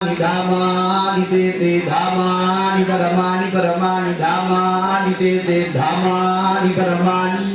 धामानि ते ते धामानि परमानि परमानि धामानि ते ते धामानि परमानि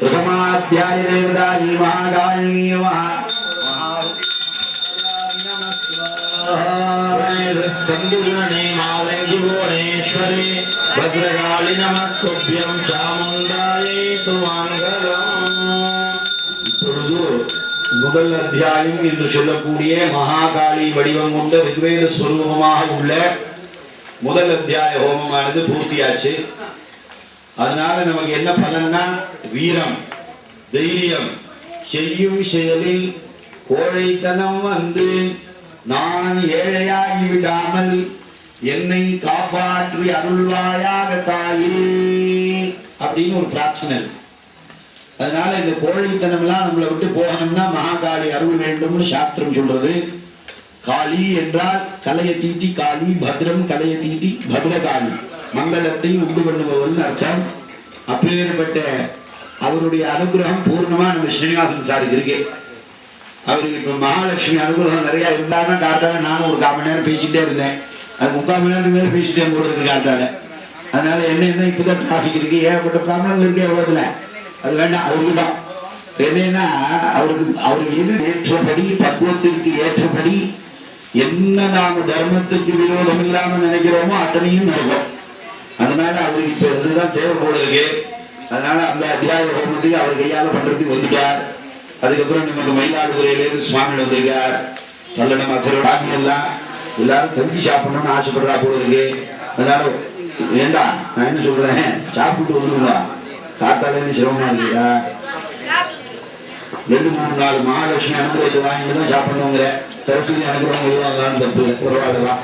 प्रथमाध्यायदेवतानि महाकालिनी महास्तम्बुगुणे मालङ्गिभुवनेश्वरे भद्रकाळि नमस्तुभ्यं चामुण्डायै सुमाङ्गलम् முதல் அத்தியாயம் என்று சொல்லக்கூடிய மகாகாளி வடிவம் கொண்ட ரிக்வேத ஸ்வரூபமாக உள்ள முதல் அத்தியாய ஹோமமானது பூர்த்தியாச்சு. அதனால நமக்கு என்ன பலன்னா வீரம் தைரியம் செய்யும் செயலில் கோழைத்தனம் வந்து நான் ஏழையாகி விடாமல் என்னை காப்பாற்றி அருள்வாயாக தாயே அப்படின்னு ஒரு பிரார்த்தனை. அதனால இந்த கோழைத்தனம்லாம் நம்மளை விட்டு போகணும்னா மகாகாளி அருள் வேண்டும்னு சாஸ்திரம் சொல்றது. காளி என்றால் கலையை தீட்டி காளி பத்ரம் கலையை தீட்டி பத்ரகாளி. மங்களத்தை உண்டு பண்ணுபவர்னு அர்த்தம். அப்பேற்பட்ட அவருடைய அனுகிரகம் பூர்ணமா நம்ம ஸ்ரீனிவாசன் சாருக்கு இருக்கு. அவருக்கு இப்ப மகாலட்சுமி அனுகிரகம் நிறைய இருந்தாதான் காத்தால நானும் ஒரு கால் மணி நேரம் பேசிக்கிட்டே இருந்தேன். அது முக்கால் மணி நேரத்துக்கு மேலே பேசிட்டேன் போல காத்தால அதனால என்ன என்ன இப்பதான் டிராபிக் இருக்கு? ஏகப்பட்ட ப்ராப்ளம் இருக்கு எவ்வளவுல அது வேண்டாம் அவருக்கு தான் என்னன்னா அவருக்கு அவருக்கு எது ஏற்றபடி பக்குவத்திற்கு ஏற்றபடி என்ன நாம தர்மத்துக்கு விரோதம் இல்லாம நினைக்கிறோமோ அத்தனையும் நடக்கும். அதனால அவருக்கு இப்ப இதுதான் தேவை போல இருக்கு. அதனால அந்த அத்தியாய ஹோமத்துக்கு அவர் கையால பண்றதுக்கு வந்துட்டார் அதுக்கப்புறம் நமக்கு மயிலாடுதுறையிலேருந்து சுவாமி வந்திருக்கார். பல்லடம் அச்சரம் எல்லாம் எல்லாரும் கஞ்சி சாப்பிடணும்னு ஆசைப்படுறா போல இருக்கு. அதனால ஏண்டா நான் என்ன சொல்றேன்? சாப்பிட்டு வந்துருங்களா காத்தாலேருந்து சிரமமா இருக்குதா ரெண்டு மூணு நாலு மகாலட்சுமி அனுகிரகத்தை வாங்கிட்டு தான் சாப்பிடணுங்கிற சரஸ்வதி அனுகிரகம் எழுதுவாங்களான்னு தப்பு இல்லை பரவாயில்லாம்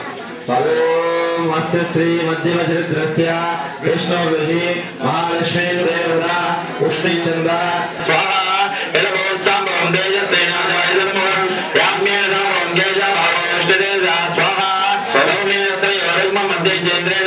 मत्स्य श्री मध्यमचरित्रस्य विष्णुभिः महालक्ष्मी देवता उष्णिचन्द्र स्वाहा एलभोस्ताम्बं देयतेन जायदमोहं याम्येन नामं गेजभावष्टदेजा स्वाहा स्वभौमेन तयोरग्मं मध्ये चेन्द्रेण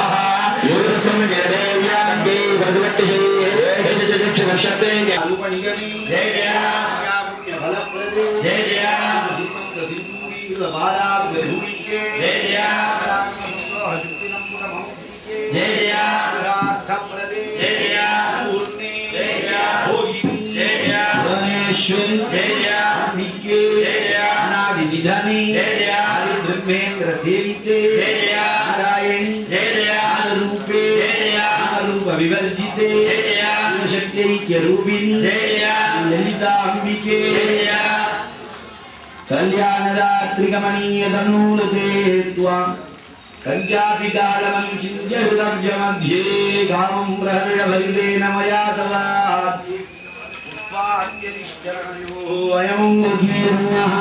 ಶಬ್ದೆಂಗೆ ಅನುಪಣಿಗಣಿ ಜಯ ಜಯ ಬಲಪ್ರದೆ ಜಯ ಜಯ ಸಿಂಧೂರಿ ಬಾಲಾದ ಧೂಮಿಕೆ ಜಯ ಜಯ ಜಯ ಜಯ ರಾಧಪ್ರದೆ ಜಯ ಜಯ ಪೂರ್ಣಿ ಜಯ ಜಯ ಭೋಗಿನಿ ಜಯ ಜಯ ಭುವನೇಶ್ವರಿ ಜಯ ಜಯ ನಿಕ್ಕೆ ಜಯ ಜಯ ಅನಾದಿ ನಿಧನಿ ಜಯ ಜಯ ಹರಿ ಬ್ರಹ್ಮೇಂದ್ರ ಸೇವಿತೆ ಜಯ ಜಯ ನಾರಾಯಣಿ ಜಯ ಜಯ ಅನುರೂಪೆ ಜಯ ಜಯ ಅನುರೂಪ ವಿವರ್ಜಿತೆ ಜಯ ಜಯ జై కెరూబిని లలితాంబికే కళ్యాణదాత్రికమణీయ తన్నూలతే త్వాం कञ्चापिकालमञ्चिन्त्यहृतव्यमध्ये गामं प्रहर्षभरितेन मया तवाद्यलिश्चरणयोः अयं मुखीर्णः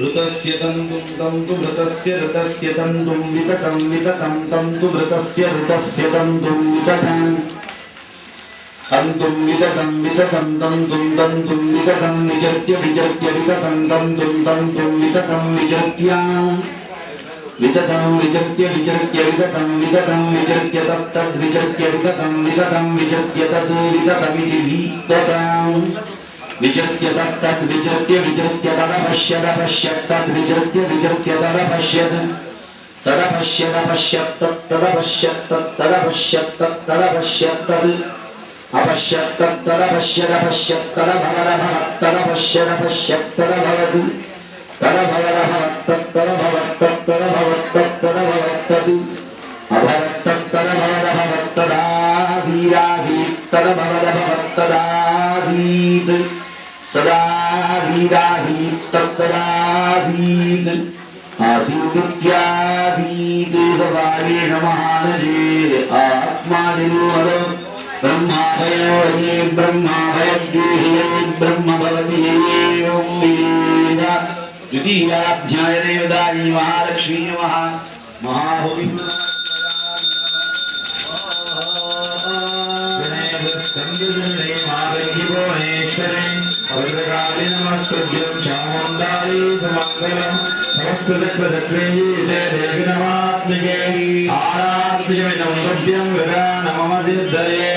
ऋतस्य तन्तुं तन्तु मृतस्य ऋतस्य तन्तुं विततं विततं तन्तु मृतस्य ऋतस्य तन्तुं विततम् तन्तुं विततं विततं तन्तुं तन्तुं विततं विजर्त्य विजर्त्य विततं तन्तुं तन्तुं विततं विजर्त्य विततं विजर्त्य विजर्त्य विततं विततं विजर्त्य तत्तद्विजर्त्य विततं विततं विजर्त्य तद् विततमिति वितताम् विजृत्य तत् विजृत्य विजृत्य तदपश्यदपश्यत् तद्विजृत्य विजृत्य तदभवत् आसीत् आसीदित्यासीत् सवारेण महानजे आत्मादिनोऽहम् ब्रह्माभयो हि ब्रह्माभयद्विहे ब्रह्म भवति एवं वेद द्वितीयाध्यायने वदामि महालक्ष्मी नमः महाहुविं संयुजने मागहि भुवनेश्वरे भद्रकाली नमस्तुभ्यं श्यामो मंदारी समाकलम संस्कृत प्रदत्वे ते देविनवात्मिके आरात्मिके नमस्यं विरा नममसिद्धये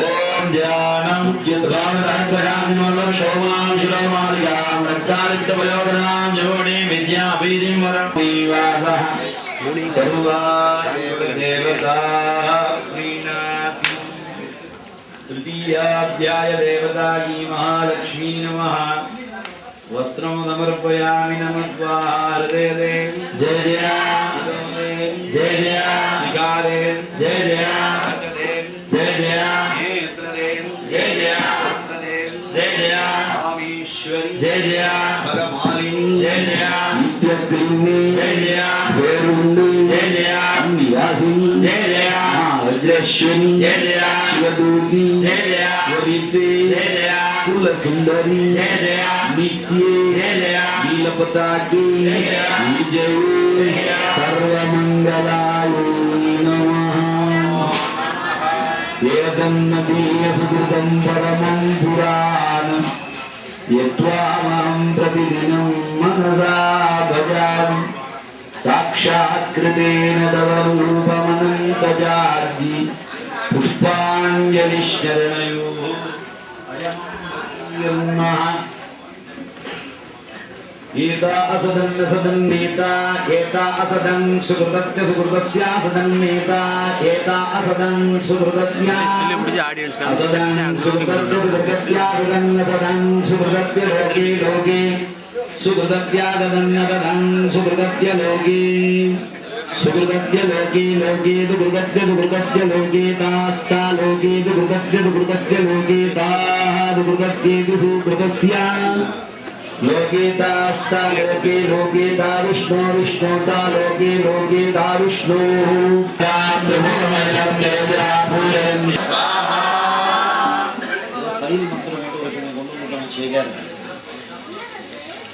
ओम ज्ञानम यद्वानरसगामिमलं शोमां शिरोमालिकां रक्तारिक्तवयोगनां जवणे विद्यापीतिं वरं देवासः सर्वादेव देवताः तृतीयाध्याय देवता महालक्ष्मी नमः। वस्त्रं समर्पयामि नमः स्वाहा हृदय देवी जय जय जय जय विकारे जय जय जय जय जय जय जय जय रामेश्वरी जय जय भगमालिनी जय जय नित्यक्रीमे जय जय भैरुण्डी जय जय निवासिनी जय जय वज्रेश्वरी जय जय शिवदूती जय जय वरिते जय जय कुलसुंदरी जय जय नित्ये जय जय नीलपताके विजये सर्वमङ्गलाय नमः एतन्नदीयसुकृतं परमं पुराणम् यत्त्वामहं प्रतिदिनं मनसा भजामि साक्षात्कृतेन तव रूपमनन्तजार्जि पुष्पाञ्जलिश्चरणयोः अयम् एता असदन् असदन् नेता, एता असदन् सुकृतस्य सुकृतस्य असदन् नेता, एता असदन् सुकृतस्य असदन् सुकृतस्य सुकृतस्य असदन् सुकृतस्य लोके लोके। सुकृतव्यादन्नदनं सुकृतव्य लोके सुकृतव्य लोके लोके तु कृतव्य तु कृतव्य लोके तास्ता लोके तु कृतव्य तु कृतव्य लोके ताः तु कृतव्येति सुकृतस्य लोके तास्ता लोके लोके ता विष्णो विष्णो ता लोके लोके ता विष्णोः ता त्रिभुवनमयं देवराभूयं स्वाहा పైన మంత్రం చేయగలరు